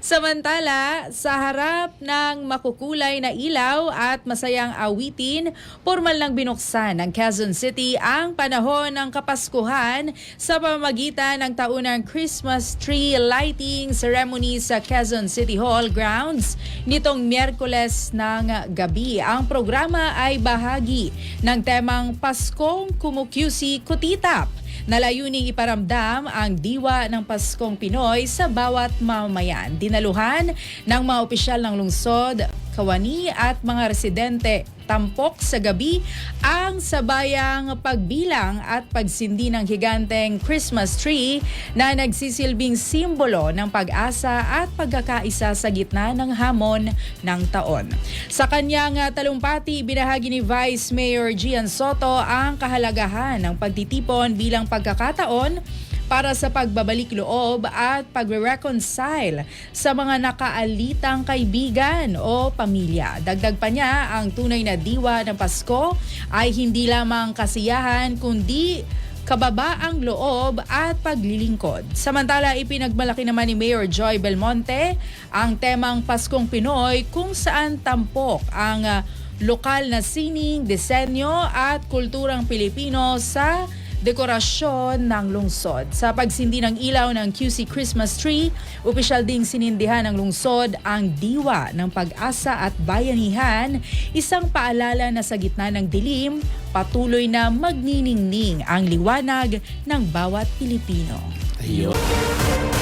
Samantala, sa harap ng makukulay na ilaw at masayang awitin, formal lang binuksan ng Quezon City ang panahon ng Kapaskuhan sa pamamagitan ng taunang Christmas tree lighting ceremony sa Quezon City Hall grounds nitong Miyerkules ng gabi. Ang programa ay bahagi ng temang Paskong Kumukyusi Kutitap na layuning iparamdam ang diwa ng Paskong Pinoy sa bawat mamamayan. Dinaluhan ng mga opisyal ng lungsod, kawani at mga residente tampok sa gabi ang sabayang pagbilang at pagsindi ng higanteng Christmas tree na nagsisilbing simbolo ng pag-asa at pagkakaisa sa gitna ng hamon ng taon. Sa kanyang talumpati, binahagi ni Vice Mayor Gian Soto ang kahalagahan ng pagtitipon bilang pagkakataon para sa pagbabalik loob at pagre-reconcile sa mga nakaalitang kaibigan o pamilya. Dagdag pa niya, ang tunay na diwa ng Pasko ay hindi lamang kasiyahan kundi kababaang loob at paglilingkod. Samantala, ipinagmalaki naman ni Mayor Joy Belmonte ang temang Paskong Pinoy kung saan tampok ang ah, lokal na sining, disenyo at kulturang Pilipino sa dekorasyon ng lungsod. Sa pagsindi ng ilaw ng QC Christmas tree, opisyal ding sinindihan ng lungsod ang diwa ng pag-asa at bayanihan, isang paalala na sa gitna ng dilim, patuloy na magniningning ang liwanag ng bawat Pilipino. Ayun.